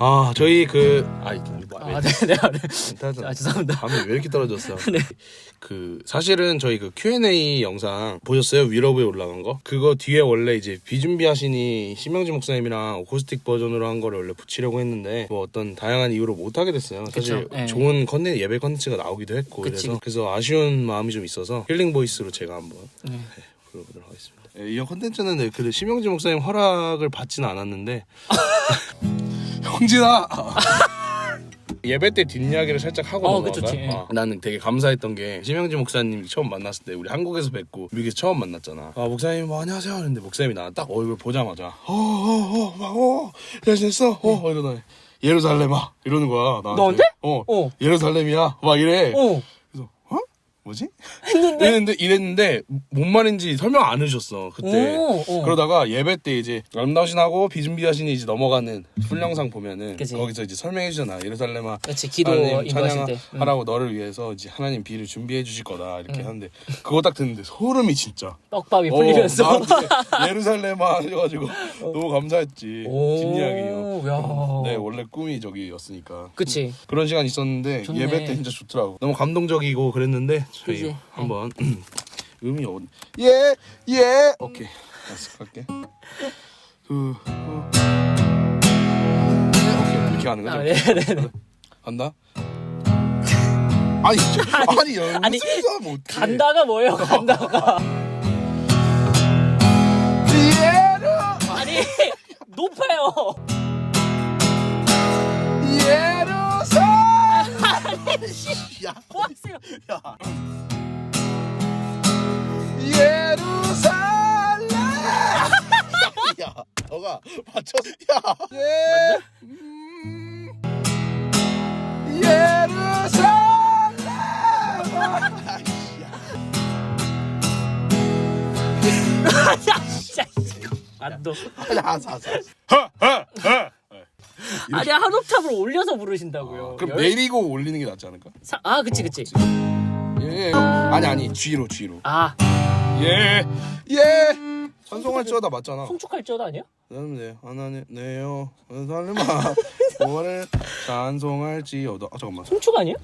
아 저희 그 아이 뭐, 아, 네, 네, 네. 괜찮아. 아, 죄송합니다. 밤이 왜 이렇게 떨어졌어? 네. 그 사실은 저희 그 Q&A 영상 보셨어요? 위러브에 올라간 거? 그거 뒤에 원래 이제 비준비하시니 심영지 목사님이랑 오코스틱 버전으로 한 거를 원래 붙이려고 했는데 뭐 어떤 다양한 이유로 못 하게 됐어요. 사실 그쵸, 예. 좋은 컨텐츠 예배 컨텐츠가 나오기도 했고 그치. 그래서 그래서 아쉬운 마음이 좀 있어서 힐링 보이스로 제가 한번 네. 네, 불러보도록 하겠습니다. 예, 이형 컨텐츠는 네, 그 심영지 목사님 허락을 받지는 않았는데 형진아 예배 때 뒷이야기를 살짝 하고 어, 넘어갈까? 그쵸, 예. 어, 나는 되게 감사했던 게 심영지 목사님 처음 만났을 때 우리 한국에서 뵙고 미국에서 처음 만났잖아. 아 목사님 뭐 안녕하세요 하는데 목사님이 나 딱 얼굴 보자마자 어어어막어 잘 지냈어 어 이러더니 예루살렘아 이러는 거야 나한테. 너한테? 어, 어. 예루살렘이야 막 이래. 어. 어 뭐지? 했는데. 이랬는데 이랬는데 뭔 말인지 설명 안 해주셨어 그때 오, 어. 그러다가 예배 때 이제 아름다우신하고 비준비하신이 이제 넘어가는 풀 영상 보면은 그치. 거기서 이제 설명해 주잖아 예루살렘아 그렇지 기도 하나님 인도하실 때. 음. 찬양하라고 너를 위해서 이제 하나님 비를 준비해 주실 거다 이렇게 하는데 그거 딱 듣는데 소름이 진짜 떡밥이 어, 풀리면서. 나한테 예루살렘아 해가지고 너무 감사했지 오, 뒷이야기요 야. 네 원래 꿈이 저기였으니까 그치. 그런 시간 있었는데 좋네. 예배 때 진짜 좋더라고. 너무 감동적이고 그랬는데 저희 그지? 한번 음이 어 예, 예. 오케이. 알았어. 갈게. 그 어. 오케이. 이렇게 하는 거죠? 아, 네 네 네. 간다. 아니, 저, 아니, 아니, 하면 어떡해. 간다가 뭐예요? 간다가. 예루, 아니 높아요. 야, 뭐 하세요? 야. 예루살렘. 야, 너가 맞췄어. 야, 예. 음, 예루살렘. 야. 진짜. 사, 사. 허, 허, 허. 아니 한 옥탑을 올려서 부르신다고요. 그럼 열- 내리고 올리는 게 낫지 않을까? 사- 아 그치 그치. 예, 예. 아니 아니 뒤로 뒤로. 아 예, 예. 찬송할 줄다 맞잖아. 송축할 줄 아니야? 네, 하나님, 네요, 살림아, 뭐를 찬송할지어다. 아 잠깐만. 송축 아니야?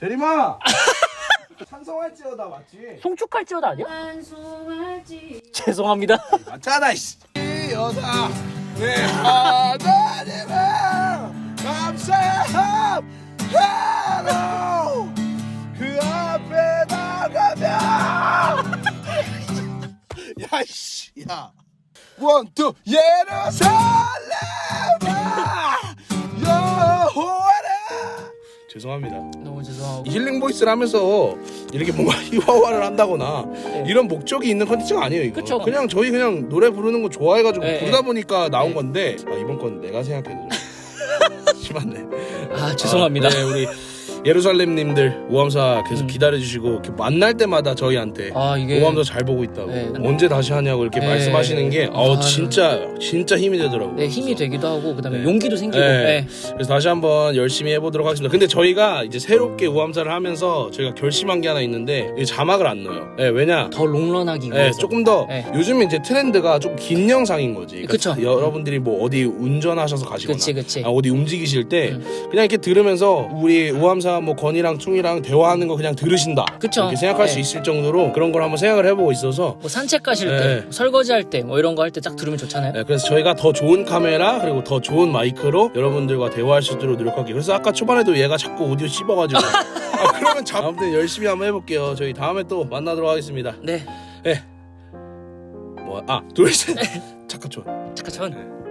대리마, 찬송할지어다 맞지? 송축할 줄 아니야? 찬송할지 죄송합니다. 맞잖아, 이씨. 여다, 내 하나님을 감사함, 하로 그 앞에 나가면. 야, 이씨, 야. 원, 투, 예루살렘아, 여호와라. 죄송합니다. 너무 죄송하고. 이 힐링 보이스를 하면서 이렇게 뭔가 희화화를 한다거나 네. 이런 목적이 있는 컨텐츠가 아니에요 이거 그쵸. 그냥 저희 그냥 노래 부르는 거 좋아해가지고 네, 부르다 네. 보니까 나온 네. 건데 아, 이번 건 내가 생각해도 심하네 아 죄송합니다. 아, 네 우리 예루살렘님들 오함사 계속 음. 기다려주시고 이렇게 만날 때마다 저희한테 아 이게 오함사 잘 보고 있다고 네. 언제 다시 하냐고 이렇게 네. 말씀하시는 게 어, 아, 진짜 진짜 힘이 되더라고요 네 힘이 되기도 하고 그다음에 네. 용기도 생기고. 네. 네. 그래서 다시 한번 열심히 해보도록 하겠습니다. 근데 저희가 이제 새롭게 우함사를 하면서 저희가 결심한 게 하나 있는데 이 자막을 안 넣어요. 네, 왜냐? 더 롱런하기 네, 위해서. 조금 더 네. 요즘 이제 트렌드가 좀 긴 영상인 거지. 그러니까 그쵸. 여러분들이 뭐 어디 운전하셔서 가시거나 그치 그치. 아, 어디 움직이실 때 음. 그냥 이렇게 들으면서 우리 우함사 뭐 건이랑 충이랑 대화하는 거 그냥 들으신다. 그쵸. 이렇게 생각할 네. 수 있을 정도로 그런 걸 한번 생각을 해보고 있어서 뭐 산책 가실 네. 때, 설거지 할 때, 뭐 이런 거 할 때 딱 들으면 좋잖아요. 네, 그래서 저희가 더 좋은 카메라 그리고 더 좋은 마이크로 여러분들과 대화할 수 있도록 노력할게요. 그래서 아까 초반에도 얘가 자꾸 오디오 씹어가지고 아, 그러면 자, 아무튼 열심히 한번 해볼게요. 저희 다음에 또 만나도록 하겠습니다. 네. 뭐, 아, 둘, 셋. 잠깐 좀. 잠깐 전.